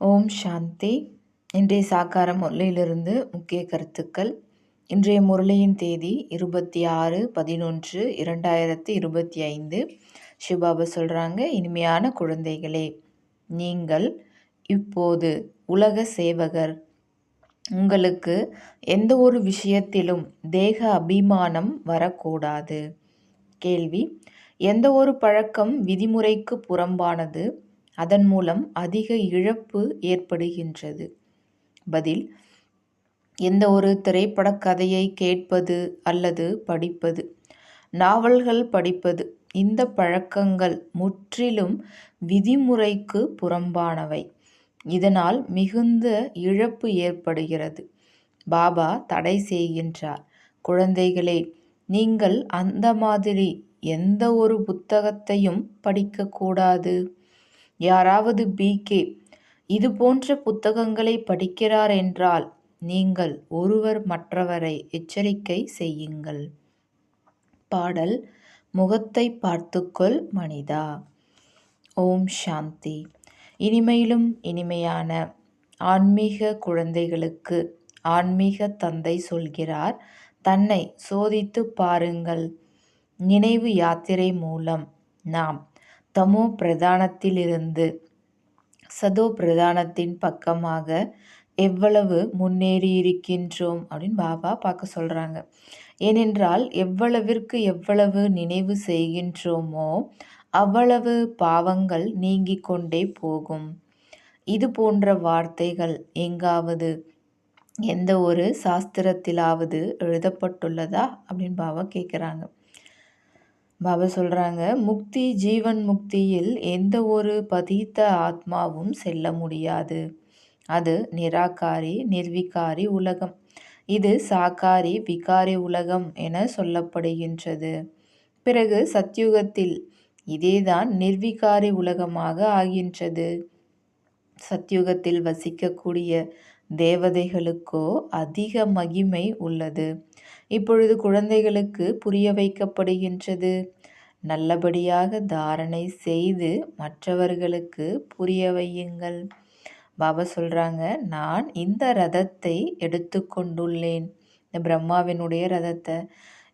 ஓம் சாந்தி. இன்றைய சாக்கார முரளியிலிருந்து முக்கிய கருத்துக்கள். இன்றைய முரளியின் தேதி இருபத்தி ஆறு பதினொன்று இரண்டாயிரத்தி இருபத்தி ஐந்து. சிவபாபா சொல்கிறாங்க இனிமையான குழந்தைகளே நீங்கள் இப்போது உலக சேவகர். உங்களுக்கு எந்த ஒரு விஷயத்திலும் தேக அபிமானம் வரக்கூடாது. கேள்வி எந்த ஒரு பழக்கம் விதிமுறைக்கு புறம்பானது? அதன் மூலம் அதிக இழப்பு ஏற்படுகின்றது. பதில் எந்த ஒரு திரைப்படக் கதையை கேட்பது அல்லது படிப்பது நாவல்கள் படிப்பது இந்த பழக்கங்கள் முற்றிலும் விதிமுறைக்கு புறம்பானவை. இதனால் மிகுந்த இழப்பு ஏற்படுகிறது. பாபா தடை செய்கின்றார். குழந்தைகளே நீங்கள் அந்த மாதிரி எந்த ஒரு புத்தகத்தையும் படிக்கக்கூடாது யாராவது பிகே இது போன்ற புத்தகங்களை படிக்கிறார் என்றால் நீங்கள் ஒருவர் மற்றவரை எச்சரிக்கை செய்யுங்கள். பாடல் முகத்தை பார்த்துக்கொள் மனிதா. ஓம் சாந்தி. இனிமையிலும் இனிமையான ஆன்மீக குழந்தைகளுக்கு ஆன்மீக தந்தை சொல்கிறார் தன்னை சோதித்து பாருங்கள். நினைவு யாத்திரை மூலம் நாம் தமோ பிரதானத்திலிருந்து சதோ பிரதானத்தின் பக்கமாக எவ்வளவு முன்னேறி இருக்கின்றோம் அப்படின்னு பாபா பார்க்க சொல்கிறாங்க ஏனென்றால் எவ்வளவிற்கு எவ்வளவு நினைவு செய்கின்றோமோ அவ்வளவு பாவங்கள் நீங்கிக் கொண்டே போகும். இது போன்ற வார்த்தைகள் எங்காவது எந்த ஒரு சாஸ்திரத்திலாவது எழுதப்பட்டுள்ளதா அப்படின்னு பாபா கேட்குறாங்க பாபா சொல்கிறாங்க முக்தி ஜீவன் முக்தியில் எந்த ஒரு பதித்த ஆத்மாவும் செல்ல முடியாது. அது நிராகாரி நிர்விகாரி உலகம். இது சாக்காரி விகாரி உலகம் என சொல்லப்படுகின்றது. பிறகு சத்யுகத்தில் இதேதான் நிர்விகாரி உலகமாக ஆகின்றது. சத்யுகத்தில் வசிக்கக்கூடிய தேவதைகளுக்கோ அதிக மகிமை உள்ளது. இப்பொழுது குழந்தைகளுக்கு புரிய வைக்கப்படுகின்றது. நல்லபடியாக தாரணை செய்து மற்றவர்களுக்கு புரிய வையுங்கள். பாபா சொல்கிறாங்க நான் இந்த ரதத்தை எடுத்து கொண்டுள்ளேன். இந்த பிரம்மாவினுடைய ரதத்தை.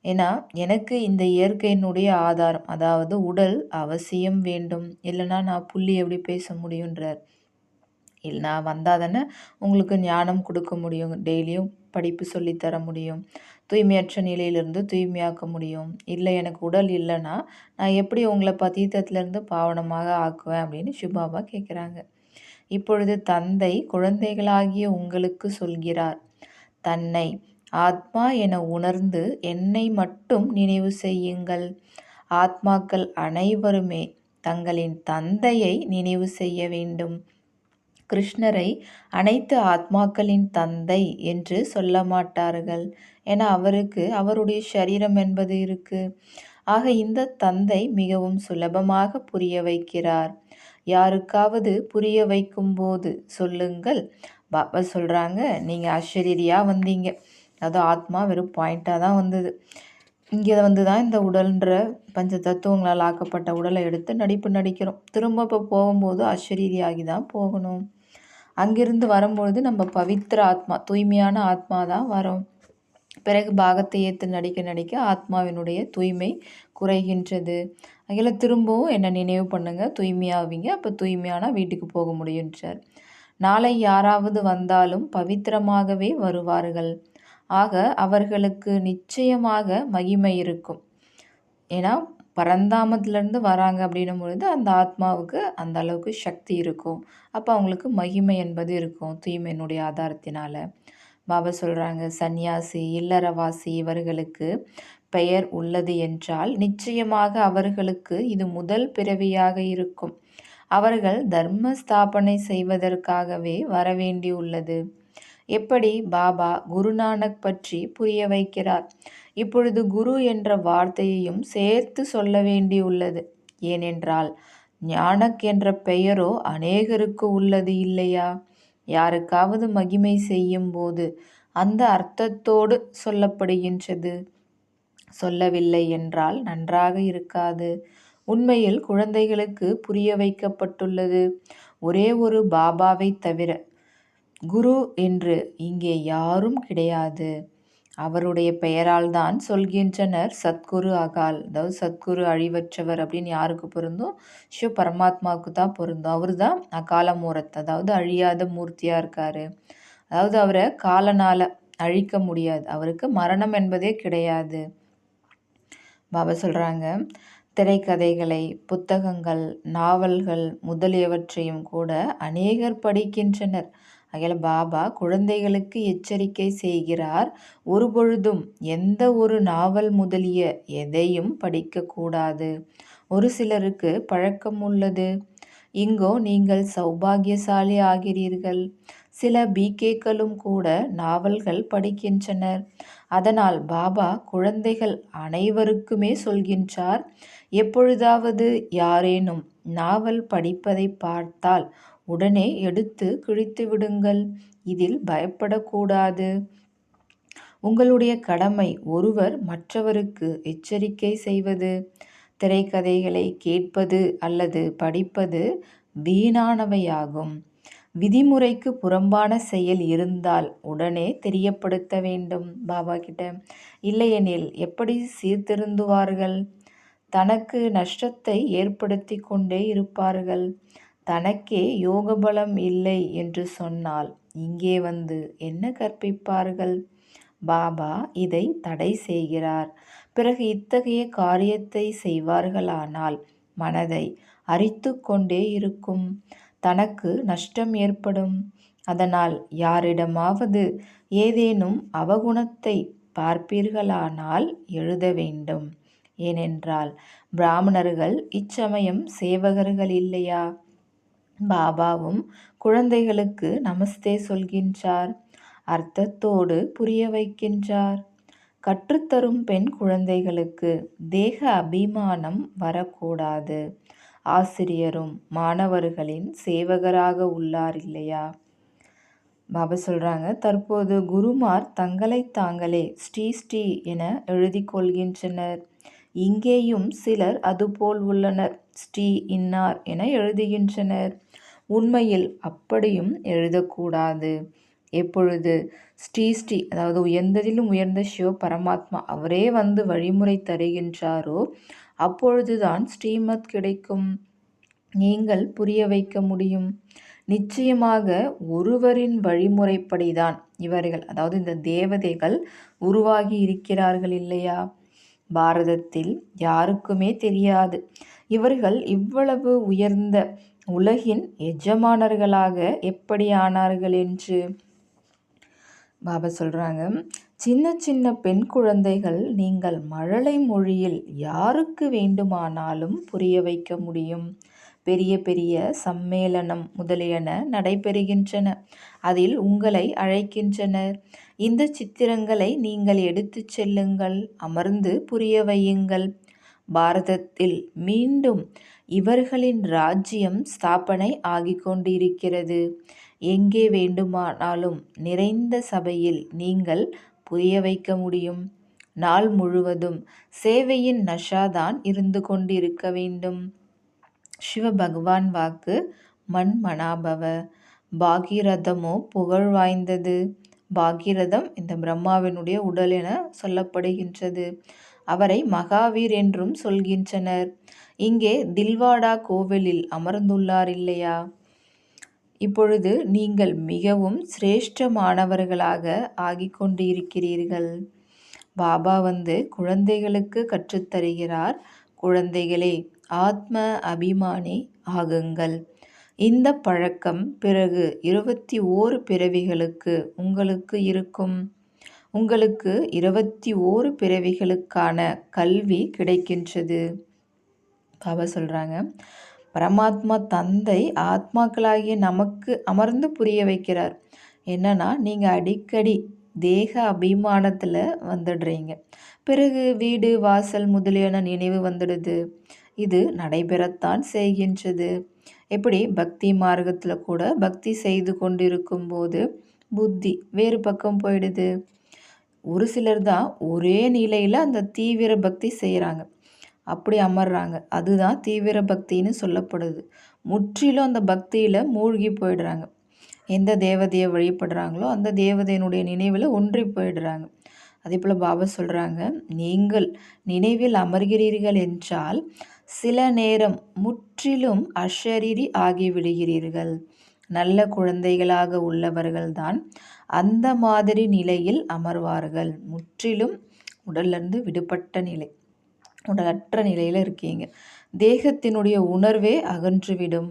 ஏன்னா எனக்கு இந்த இயற்கையினுடைய ஆதாரம் அதாவது உடல் அவசியம் வேண்டும். இல்லைன்னா நான் புள்ளி எப்படி பேச முடியுன்றார் இல்லை நான் வந்தால் தானே உங்களுக்கு ஞானம் கொடுக்க முடியும். டெய்லியும் படிப்பு சொல்லித்தர முடியும். தூய்மையற்ற நிலையிலிருந்து தூய்மையாக்க முடியும். இல்லை எனக்கு உடல் இல்லைன்னா நான் எப்படி உங்களை பதீத்தத்துலேருந்து பாவனமாக ஆக்குவேன் அப்படின்னு சுபாபா கேட்குறாங்க இப்பொழுது தந்தை குழந்தைகளாகிய உங்களுக்கு சொல்கிறார் தன்னை ஆத்மா என உணர்ந்து என்னை மட்டும் நினைவு செய்யுங்கள். ஆத்மாக்கள் அனைவருமே தங்களின் தந்தையை நினைவு செய்ய வேண்டும். கிருஷ்ணரை அனைத்து ஆத்மாக்களின் தந்தை என்று சொல்ல மாட்டார்கள் என அவருக்கு அவருடைய சரீரம் என்பது இருக்கு. ஆக இந்த தந்தை மிகவும் சுலபமாக புரிய வைக்கிறார். யாருக்காவது புரிய வைக்கும்போது சொல்லுங்கள். பாபா சொல்கிறாங்க நீங்கள் அஸ்வரீரியாக வந்தீங்க. அதாவது ஆத்மா வெறும் பாயிண்ட்டாக தான் வந்தது. இங்கே வந்து தான் இந்த உடல்ன்ற பஞ்ச தத்துவங்களால் ஆக்கப்பட்ட உடலை எடுத்து நடிப்பு நடிக்கிறோம். திரும்ப இப்போ போகும்போது அஷரீரியாகி தான் போகணும். அங்கிருந்து வரும்பொழுது நம்ம பவித்திர ஆத்மா தூய்மையான ஆத்மா தான் வரும். பிறகு பாகத்தை ஏற்று நடிக்க நடிக்க ஆத்மாவினுடைய தூய்மை குறைகின்றது. அதில் திரும்பவும் என்னை நினைவு பண்ணுங்கள் தூய்மையாவீங்க அப்போ தூய்மையான வீட்டுக்கு போக முடியுன்றார் நாளை யாராவது வந்தாலும் பவித்திரமாகவே வருவார்கள். ஆக அவர்களுக்கு நிச்சயமாக மகிமை இருக்கும். ஏன்னா பரந்தாமத்துலேருந்து வராங்க அப்படின்னும் பொழுது அந்த ஆத்மாவுக்கு அந்த அளவுக்கு சக்தி இருக்கும். அப்போ அவங்களுக்கு மகிமை என்பது இருக்கும் தூய்மையினுடைய ஆதாரத்தினால். பாபா சொல்கிறாங்க சந்நியாசி இல்லறவாசி இவர்களுக்கு பெயர் உள்ளது என்றால் நிச்சயமாக அவர்களுக்கு இது முதல் பிறவியாக இருக்கும். அவர்கள் தர்ம ஸ்தாபனை செய்வதற்காகவே வரவேண்டியுள்ளது. எப்படி பாபா குருநானக் பற்றி புரிய வைக்கிறார்? இப்பொழுது குரு என்ற வார்த்தையையும் சேர்த்து சொல்ல வேண்டியுள்ளது. ஏனென்றால் ஞானக் என்ற பெயரோ அநேகருக்கு உள்ளது இல்லையா? யாருக்காவது மகிமை செய்யும் போது அந்த அர்த்தத்தோடு சொல்லப்படுகின்றது. சொல்லவில்லை என்றால் நன்றாக இருக்காது. உண்மையில் குழந்தைகளுக்கு புரிய வைக்கப்பட்டுள்ளது. ஒரே ஒரு பாபாவை தவிர குரு என்று இங்கே யாரும் கிடையாது. அவருடைய பெயரால் தான் சொல்கின்றனர் சத்குரு அகால் அதாவது சத்குரு அழிவற்றவர் அப்படின்னு யாருக்கு பொருந்தும்? சிவ பரமாத்மாவுக்கு தான் பொருந்தும். அவர் தான் அகால மூரத் அதாவது அழியாத மூர்த்தியாக இருக்கார். அதாவது அவரை காலனால் அழிக்க முடியாது. அவருக்கு மரணம் என்பதே கிடையாது. பாபா சொல்கிறாங்க திரைக்கதைகளை புத்தகங்கள் நாவல்கள் முதலியவற்றையும் கூட அநேகர் படிக்கின்றனர். அகில பாபா குழந்தைகளுக்கு எச்சரிக்கை செய்கிறார். ஒருபொழுதும் எந்த ஒரு நாவல் முதலிய எதையும் படிக்கக்கூடாது ஒரு சிலருக்கு பழக்கம் உள்ளது. இங்கோ நீங்கள் சௌபாகியசாலி ஆகிறீர்கள். சில பிகேக்களும் கூட நாவல்கள் படிக்கின்றனர். அதனால் பாபா குழந்தைகள் அனைவருக்குமே சொல்கின்றார். எப்பொழுதாவது யாரேனும் நாவல் படிப்பதை பார்த்தால் உடனே எடுத்து கிழித்து விடுங்கள். இதில் பயப்படக்கூடாது. உங்களுடைய கடமை ஒருவர் மற்றவருக்கு எச்சரிக்கை செய்வது. திரைக்கதைகளை கேட்பது அல்லது படிப்பது வீணானவையாகும். விதிமுறைக்கு புறம்பான செயல் இருந்தால் உடனே தெரியப்படுத்த வேண்டும். பாபா கிட்ட இல்லையெனில் எப்படி சீர்திருந்துவார்கள்? தனக்கு நஷ்டத்தை ஏற்படுத்தி கொண்டே இருப்பார்கள். தனக்கே யோகபலம் இல்லை என்று சொன்னால் இங்கே வந்து என்ன கற்பிப்பார்கள்? பாபா இதை தடை செய்கிறார். பிறகு இத்தகைய காரியத்தை செய்வார்களானால் மனதை அரித்து கொண்டே இருக்கும். தனக்கு நஷ்டம் ஏற்படும். அதனால் யாரிடமாவது ஏதேனும் அவகுணத்தை பார்ப்பீர்களானால் எழுத வேண்டும். ஏனென்றால் பிராமணர்கள் இச்சமயம் சேவகர்கள் இல்லையா? பாபாவும் குழந்தைகளுக்கு நமஸ்தே சொல்கின்றார். அர்த்தத்தோடு புரிய வைக்கின்றார். கற்றுத்தரும் பெண் குழந்தைகளுக்கு தேக அபிமானம் வரக்கூடாது. ஆசிரியரும் மாணவர்களின் சேவகராக உள்ளார் இல்லையா? பாபா சொல்கிறாங்க தற்போது குருமார் தங்களை தாங்களே ஸ்ரீ ஸ்ரீ என எழுதி கொள்கின்றனர். இங்கேயும் சிலர் அதுபோல் உள்ளனர் ஸ்ரீ இன்னார் என எழுதுகின்றனர். உண்மையில் அப்படியும் எழுதக்கூடாது. எப்பொழுது? ஸ்ரீ ஸ்ரீ அதாவது உயர்ந்ததிலும் உயர்ந்த சிவ பரமாத்மா அவரே வந்து வழிமுறை தருகின்றாரோ அப்பொழுதுதான் ஸ்ரீமத் கிடைக்கும். நீங்கள் புரிய வைக்க முடியும். நிச்சயமாக ஒருவரின் வழிமுறைப்படிதான் இவர்கள் அதாவது இந்த தேவதைகள் உருவாகி இருக்கிறார்கள் இல்லையா? பாரதத்தில் யாருக்குமே தெரியாது. இவர்கள் இவ்வளவு உயர்ந்த உலகின் எஜமானர்களாக எப்படி ஆனார்கள் என்று? பாபா சொல்கிறாங்க சின்ன சின்ன பெண் குழந்தைகள் நீங்கள் மழலை மொழியில் யாருக்கு வேண்டுமானாலும் புரிய வைக்க முடியும்? பெரிய பெரிய சம்மேளனம் முதலியன நடைபெறுகின்றன. அதில் உங்களை அழைக்கின்றனர். இந்த சித்திரங்களை நீங்கள் எடுத்துச் செல்லுங்கள். அமர்ந்து புரிய வையுங்கள். பாரதத்தில் மீண்டும் இவர்களின் ராஜ்யம் ஸ்தாபனை ஆகிக் கொண்டிருக்கிறது. எங்கே வேண்டுமானாலும் நிறைந்த சபையில் நீங்கள் புரிய வைக்க முடியும். நாள் முழுவதும் சேவையின் நஷாதான் இருந்து கொண்டிருக்க வேண்டும். சிவபகவான் வாக்கு மண் மனாபவ பாகீரதமோ புகழ் வாய்ந்தது. பாகீரதம் இந்த பிரம்மாவினுடைய உடல் என சொல்லப்படுகின்றது. அவரை மகாவீர் என்றும் சொல்கின்றனர். இங்கே தில்வாடா கோவிலில் அமர்ந்துள்ளார் இல்லையா இப்பொழுது நீங்கள் மிகவும் சிரேஷ்டமானவர்களாக ஆகிக்கொண்டு கொண்டிருக்கிறீர்கள் பாபா வந்து குழந்தைகளுக்கு கற்றுத்தருகிறார். குழந்தைகளே ஆத்ம அபிமானி ஆகுங்கள். இந்த பழக்கம் பிறகு இருபத்தி ஓரு பிறவிகளுக்கு உங்களுக்கு இருக்கும். உங்களுக்கு இருபத்தி ஓரு பிறவிகளுக்கான கல்வி கிடைக்கின்றது. பாபா சொல்கிறாங்க பரமாத்மா தந்தை ஆத்மாக்களாகிய நமக்கு அமர்ந்து புரிய வைக்கிறார். என்னன்னா நீங்கள் அடிக்கடி தேக அபிமானத்தில் வந்துடுறீங்க. பிறகு வீடு வாசல் முதலியான நினைவு வந்துடுது. இது நடைபெறத்தான் செய்கின்றது. எப்படி? பக்தி மார்க்கத்தில் கூட பக்தி செய்து கொண்டிருக்கும் போது புத்தி வேறு பக்கம் போயிடுது. ஒரு சிலர் தான் ஒரே நிலையில் அந்த தீவிர பக்தி செய்கிறாங்க அப்படி அமர்றாங்க. அதுதான் தீவிர பக்தின்னு சொல்லப்படுது. முற்றிலும் அந்த பக்தியில் மூழ்கி போயிடுறாங்க. எந்த தேவதையை வழிபடுறாங்களோ அந்த தேவதையினுடைய நினைவில் ஒன்றி போயிடுறாங்க. அதே போல் பாபா சொல்கிறாங்க நீங்கள் நினைவில் அமர்கிறீர்கள் என்றால் சில நேரம் முற்றிலும் அஷரீரி ஆகிவிடுகிறீர்கள். நல்ல குழந்தைகளாக உள்ளவர்கள்தான் அந்த மாதிரி நிலையில் அமர்வார்கள். முற்றிலும் உடல்லிருந்து விடுபட்ட நிலை. உடலற்ற நிலையில் இருக்கீங்க. தேகத்தினுடைய உணர்வே அகன்றுவிடும்.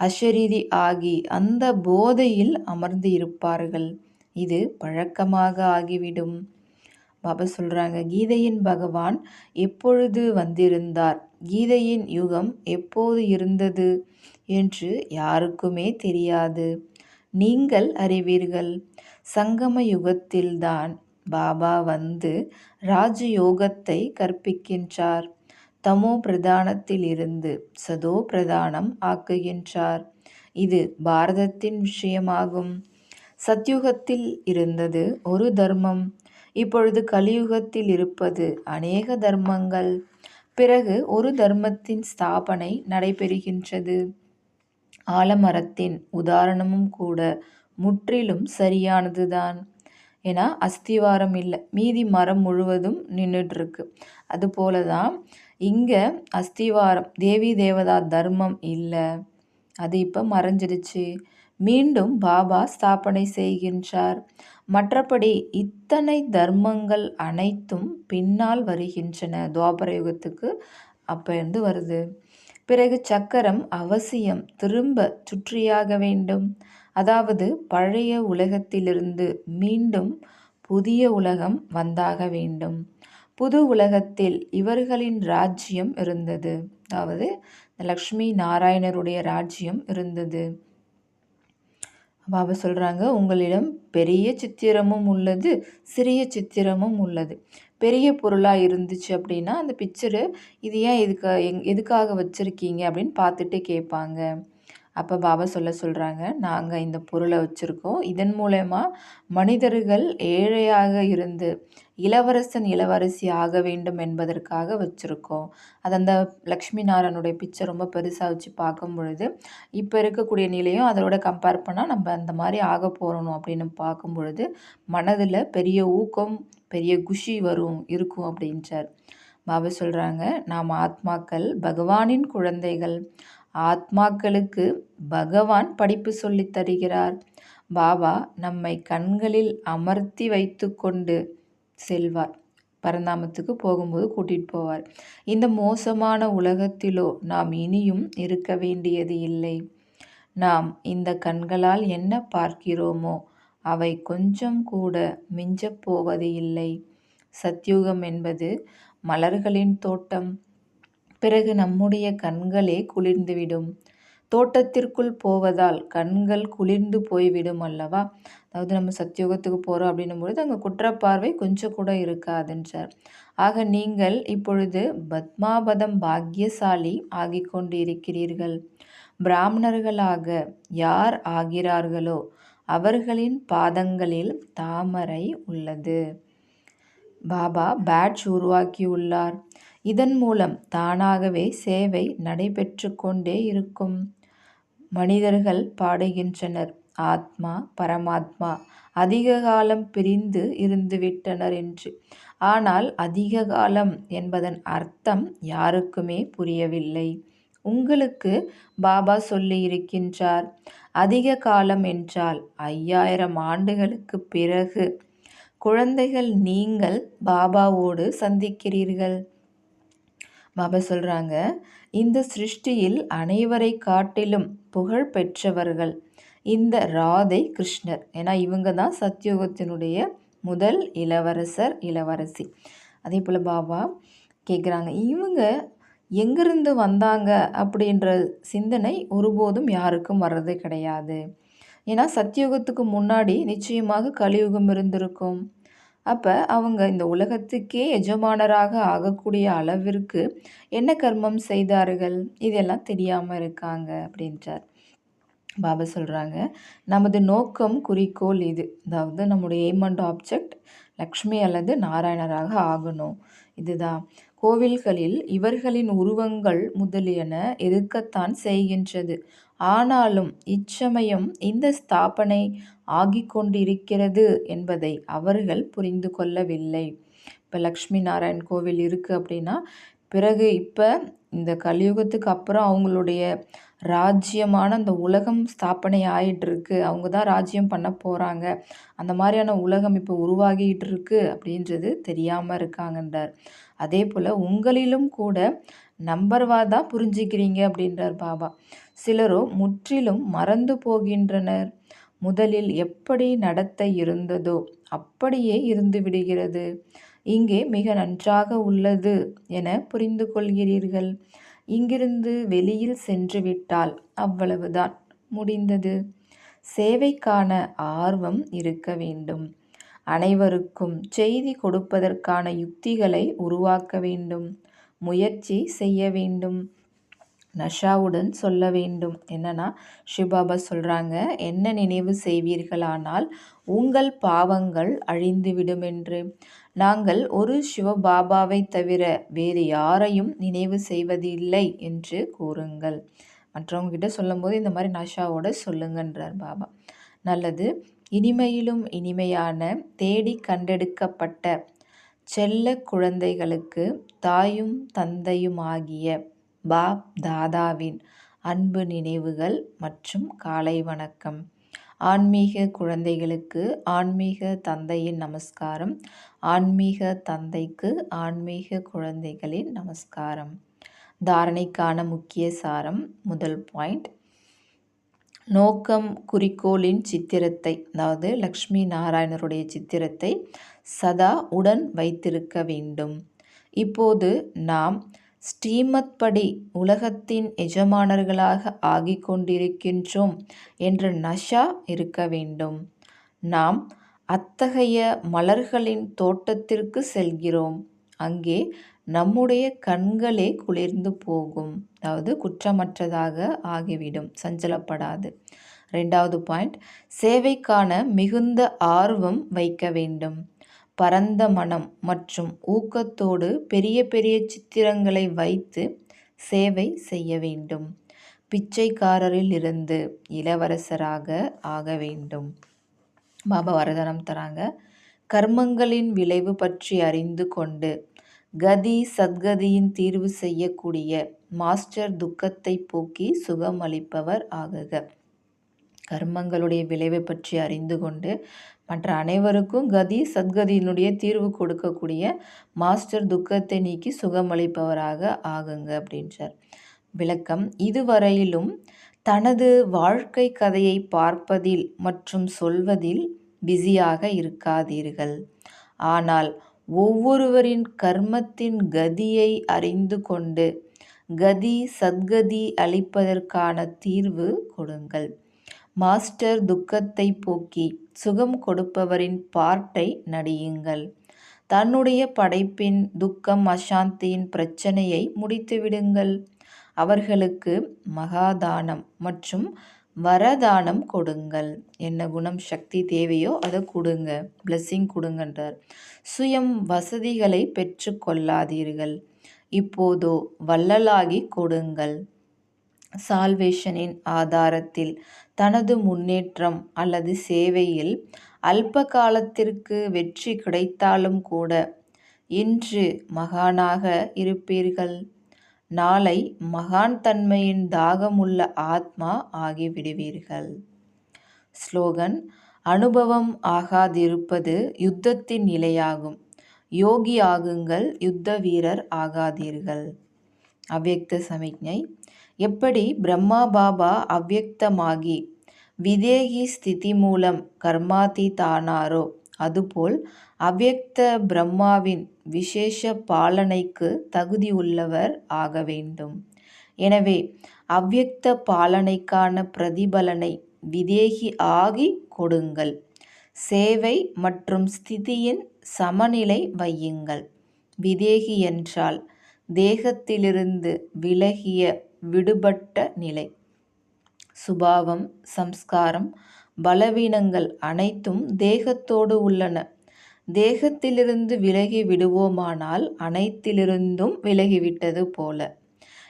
அஷரீதி ஆகி அந்த போதையில் அமர்ந்து இருப்பார்கள். இது பழக்கமாக ஆகிவிடும். பாபா சொல்கிறாங்க கீதையின் பகவான் எப்பொழுது வந்திருந்தார்? கீதையின் யுகம் எப்போது இருந்தது என்று யாருக்குமே தெரியாது. நீங்கள் அறிவீர்கள். சங்கம யுகத்தில்தான் பாபா வந்து ராஜயோகத்தை கற்பிக்கின்றார். தமோ பிரதானத்தில் இருந்து சதோ பிரதானம் ஆக்குகின்றார். இது பாரதத்தின் விஷயமாகும். சத்யுகத்தில் இருந்தது ஒரு தர்மம். இப்பொழுது கலியுகத்தில் இருப்பது அநேக தர்மங்கள். பிறகு ஒரு தர்மத்தின் ஸ்தாபனை நடைபெறுகின்றது. ஆலமரத்தின் உதாரணமும் கூட முற்றிலும் சரியானதுதான். ஏன்னா அஸ்திவாரம் இல்லை. மீதி மரம் முழுவதும் நின்றுட்டுருக்கு அதுபோல தான் இங்கே அஸ்திவாரம் தேவி தேவதா தர்மம் இல்லை. அது இப்போ மறைஞ்சிடுச்சு. மீண்டும் பாபா ஸ்தாபனை செய்கின்றார். மற்றபடி இத்தனை தர்மங்கள் அனைத்தும் பின்னால் வருகின்றன. துவாபர யுகத்துக்கு அப்போ இருந்து வருது. பிறகு சக்கரம் அவசியம் திரும்ப சுற்றியாக வேண்டும். அதாவது பழைய உலகத்திலிருந்து மீண்டும் புதிய உலகம் வந்தாக வேண்டும். புது உலகத்தில் இவர்களின் ராஜ்யம் இருந்தது. அதாவது லக்ஷ்மி நாராயணருடைய ராஜ்யம் இருந்தது. பாபா சொல்கிறாங்க உங்களிடம் பெரிய சித்திரமும் உள்ளது சிறிய சித்திரமும் உள்ளது. பெரிய பொருளாக இருந்துச்சு அப்படின்னா அந்த பிக்சரு இது ஏன் இதுக்கு எங் எதுக்காக வச்சுருக்கீங்க? அப்படின்னு பார்த்துட்டு கேட்பாங்க. அப்போ பாபா சொல்ல சொல்கிறாங்க நாங்கள் இந்த பொருளை வச்சுருக்கோம். இதன் மூலயமா மனிதர்கள் ஏழையாக இருந்து இளவரசன் இளவரசி ஆக வேண்டும் என்பதற்காக வச்சுருக்கோம். அது அந்த லக்ஷ்மி நாராயணுடைய பிக்சர் ரொம்ப பெருசாக வச்சு பார்க்கும் பொழுது இப்போ இருக்கக்கூடிய நிலையும் அதோட கம்பேர் பண்ணால் நம்ம அந்த மாதிரி ஆக போகிறணும் அப்படின்னு பார்க்கும் பொழுது மனதில் பெரிய ஊக்கம் பெரிய குஷி வரும் இருக்கும் அப்படின்றார். பாபா சொல்கிறாங்க நாம் ஆத்மாக்கள் பகவானின் குழந்தைகள். ஆத்மாக்களுக்கு பகவான் படிப்பு சொல்லித் தருகிறார். பாபா நம்மை கண்களில் அமர்த்தி வைத்து கொண்டு செல்வார். பரந்தாமத்துக்கு போகும்போது கூட்டிகிட்டு போவார். இந்த மோசமான உலகத்திலோ நாம் இனியும் இருக்க வேண்டியது இல்லை. நாம் இந்த கண்களால் என்ன பார்க்கிறோமோ அவை கொஞ்சம் கூட மிஞ்சப் போவது இல்லை. சத்யுகம் என்பது மலர்களின் தோட்டம் பிறகு நம்முடைய கண்களே குளிர்ந்துவிடும். தோட்டத்திற்குள் போவதால் கண்கள் குளிர்ந்து போய்விடும் அல்லவா? அதாவது நம்ம சத்தியோகத்துக்கு போகிறோம் அப்படின்னும் பொழுது அங்கே குற்றப்பார்வை கொஞ்சம் கூட இருக்காதுன்றார். ஆக நீங்கள் இப்பொழுது பத்மாபதம் பாக்கியசாலி ஆகிக்கொண்டு இருக்கிறீர்கள் பிராமணர்களாக யார் ஆகிறார்களோ அவர்களின் பாதங்களில் தாமரை உள்ளது. பாபா பேட்ச் உருவாக்கியுள்ளார். இதன் மூலம் தானாகவே சேவை நடைபெற்று கொண்டே இருக்கும். மனிதர்கள் பாடுகின்றனர். ஆத்மா பரமாத்மா அதிக காலம் பிரிந்து இருந்துவிட்டனர் என்று. ஆனால் அதிக காலம் என்பதன் அர்த்தம் யாருக்குமே புரியவில்லை. உங்களுக்கு பாபா சொல்லி இருக்கின்றார் அதிக காலம் என்றால் ஐயாயிரம் ஆண்டுகளுக்கு பிறகு குழந்தைகள் நீங்கள் பாபாவோடு சந்திக்கிறீர்கள். பாபா சொல்கிறாங்க இந்த சிருஷ்டியில் அனைவரை காட்டிலும் புகழ் பெற்றவர்கள் இந்த ராதை கிருஷ்ணர். ஏன்னா இவங்க தான் சத்யோகத்தினுடைய முதல் இளவரசர் இளவரசி. அதே போல் பாபா கேட்குறாங்க இவங்க எங்கிருந்து வந்தாங்க அப்படின்ற சிந்தனை ஒருபோதும் யாருக்கும் வர்றது கிடையாது. ஏன்னா சத்தியுகத்துக்கு முன்னாடி நிச்சயமாக கலியுகம் இருந்திருக்கும். அப்போ அவங்க இந்த உலகத்துக்கே எஜமானராக ஆகக்கூடிய அளவிற்கு என்ன கர்மம் செய்தார்கள்? இதெல்லாம் தெரியாமல் இருக்காங்க அப்படின்றார். பாபா சொல்கிறாங்க நமது நோக்கம் குறிக்கோள் இது. அதாவது நம்முடைய எய்ம் அண்ட் ஆப்ஜெக்ட் லக்ஷ்மி அல்லது நாராயணராக ஆகணும். இதுதான். கோவில்களில் இவர்களின் உருவங்கள் முதலியன இருக்கத்தான் செய்கின்றது. ஆனாலும் இச்சமயம் இந்த ஸ்தாபனை ஆகிக் கொண்டிருக்கிறது என்பதை அவர்கள் புரிந்து கொள்ளவில்லை. இப்போ லக்ஷ்மி நாராயண் கோவில் இருக்குது அப்படின்னா பிறகு இப்போ இந்த கலியுகத்துக்கு அப்புறம் அவங்களுடைய ராஜ்யமான அந்த உலகம் ஸ்தாபனை ஆகிட்டுருக்கு அவங்க தான் ராஜ்யம் பண்ண போகிறாங்க அந்த மாதிரியான உலகம் இப்போ உருவாகிட்டு இருக்கு அப்படின்றது தெரியாமல் இருக்காங்கன்றார். அதே போல் உங்களிலும் கூட நம்பர்வா தான் புரிஞ்சுக்கிறீங்க அப்படின்றார் பாபா. சிலரோ முற்றிலும் மறந்து போகின்றனர். முதலில் எப்படி நடத்த இருந்ததோ அப்படியே இருந்து விடுகிறது. இங்கே மிக நன்றாக உள்ளது என புரிந்து கொள்கிறீர்கள். இங்கிருந்து வெளியில் சென்று விட்டால் அவ்வளவுதான் முடிந்தது. சேவைக்கான ஆர்வம் இருக்க வேண்டும். அனைவருக்கும் செய்தி கொடுப்பதற்கான யுக்திகளை உருவாக்க வேண்டும். முயற்சி செய்ய வேண்டும். நஷாவுடன் சொல்ல வேண்டும். என்னன்னா ஷிபாபா சொல்கிறாங்க என்ன நினைவு செய்வீர்களானால் உங்கள் பாவங்கள் அழிந்துவிடும் என்று நாங்கள் ஒரு சிவபாபாவை தவிர வேறு யாரையும் நினைவு செய்வதில்லை என்று கூறுங்கள். மற்றவங்ககிட்ட சொல்லும்போது இந்த மாதிரி நஷாவோட சொல்லுங்கன்றார் பாபா. நல்லது. இனிமையிலும் இனிமையான தேடி கண்டெடுக்கப்பட்ட செல்ல குழந்தைகளுக்கு தாயும் தந்தையுமாகிய பாப் தாதாவின் அன்பு நினைவுகள் மற்றும் காலை வணக்கம். ஆன்மீக குழந்தைகளுக்கு ஆன்மீக தந்தையின் நமஸ்காரம். ஆன்மீக தந்தைக்கு ஆன்மீக குழந்தைகளின் நமஸ்காரம். தாரணைக்கான முக்கிய சாரம் முதல் பாயிண்ட். நோக்கம் குறிக்கோளின் சித்திரத்தை அதாவது லக்ஷ்மி நாராயணருடைய சித்திரத்தை சதா உடன் வைத்திருக்க வேண்டும். இப்போது நாம் ஸ்ரீமத் படி உலகத்தின் எஜமானர்களாக ஆகிக் கொண்டிருக்கின்றோம் என்ற நஷா இருக்க வேண்டும். நாம் அத்தகைய மலர்களின் தோட்டத்திற்கு செல்கிறோம். அங்கே நம்முடைய கண்களே குளிர்ந்து போகும். அதாவது குற்றமற்றதாக ஆகிவிடும். சஞ்சலப்படாது. ரெண்டாவது பாயிண்ட். சேவைக்கான மிகுந்த ஆர்வம் வைக்க வேண்டும். பரந்த மனம் மற்றும் ஊக்கத்தோடு பெரிய பெரிய சித்திரங்களை வைத்து சேவை செய்ய வேண்டும். பிச்சைக்காரரில் இருந்து இளவரசராக ஆக வேண்டும். பாபா வரதானம் தராங்க. கர்மங்களின் விளைவு பற்றி அறிந்து கொண்டு கதி சத்கதியின் தீர்வு செய்யக்கூடிய மாஸ்டர் துக்கத்தை போக்கி சுகமளிப்பவர் ஆகுக. கர்மங்களுடைய விளைவை பற்றி அறிந்து கொண்டு மற்ற அனைவருக்கும் கதி சத்கதியினுடைய தீர்வு கொடுக்கக்கூடிய மாஸ்டர் துக்கத்தை நீக்கி சுகமளிப்பவராக ஆகுங்க அப்படின்றார். விளக்கம் இதுவரையிலும் தனது வாழ்க்கை கதையை பார்ப்பதில் மற்றும் சொல்வதில் பிஸியாக இருக்காதீர்கள். ஆனால் ஒவ்வொருவரின் கர்மத்தின் கதியை அறிந்து கொண்டு கதி சத்கதி அளிப்பதற்கான தீர்வு கொடுங்கள். மாஸ்டர் துக்கத்தை போக்கி சுகம் கொடுப்பவரின் பாட்டை நடியுங்கள். தன்னுடைய படைப்பின் துக்கம் அசாந்தியின் பிரச்சனையை முடித்துவிடுங்கள். அவர்களுக்கு மகாதானம் மற்றும் வரதானம் கொடுங்கள். என்ன குணம் சக்தி தேவையோ அதை கொடுங்க. பிளஸ்ஸிங் கொடுங்கன்றார். சுயம் வசதிகளை பெற்று கொள்ளாதீர்கள். இப்போதோ வள்ளலாகி கொடுங்கள். சால்வேஷனின் ஆதாரத்தில் தனது முன்னேற்றம் அல்லது சேவையில் அல்ப காலத்திற்கு வெற்றி கிடைத்தாலும் கூட இன்று மகானாக இருப்பீர்கள். நாளை மகான் தன்மையின் தாகமுள்ள ஆத்மா ஆகிவிடுவீர்கள். ஸ்லோகன் அனுபவம் ஆகாதிருப்பது யுத்தத்தின் நிலையாகும். யோகி ஆகுங்கள் யுத்த வீரர் ஆகாதீர்கள். அவ்யக்த சமிக்ஞை. எப்படி பிரம்மா பாபா அவ்யக்தமாகி விதேகி ஸ்திதி மூலம் கர்மாதி தானாரோ? அதுபோல் அவ்யக்த பிரம்மாவின் விசேஷ பாலனைக்கு தகுதி உள்ளவர் ஆக வேண்டும். எனவே அவ்யக்த பாலனைக்கான பிரதிபலனை விதேகி ஆகி கொடுங்கள். சேவை மற்றும் ஸ்திதியின் சமநிலை வையுங்கள். விதேகி என்றால் தேகத்திலிருந்து விலகிய விடுபட்ட நிலை. சுபாவம் சம்ஸ்காரம் பலவீனங்கள் அனைத்தும் தேகத்தோடு உள்ளன. தேகத்திலிருந்து விலகி விடுவோமானால் அனைத்திலிருந்தும் விலகிவிட்டது போல.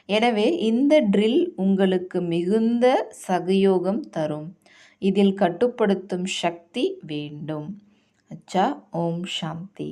எனவே இந்த ட்ரில் உங்களுக்கு மிகுந்த சகயோகம் தரும். இதில் கட்டுப்படுத்தும் சக்தி வேண்டும். அச்சா ஓம் சாந்தி.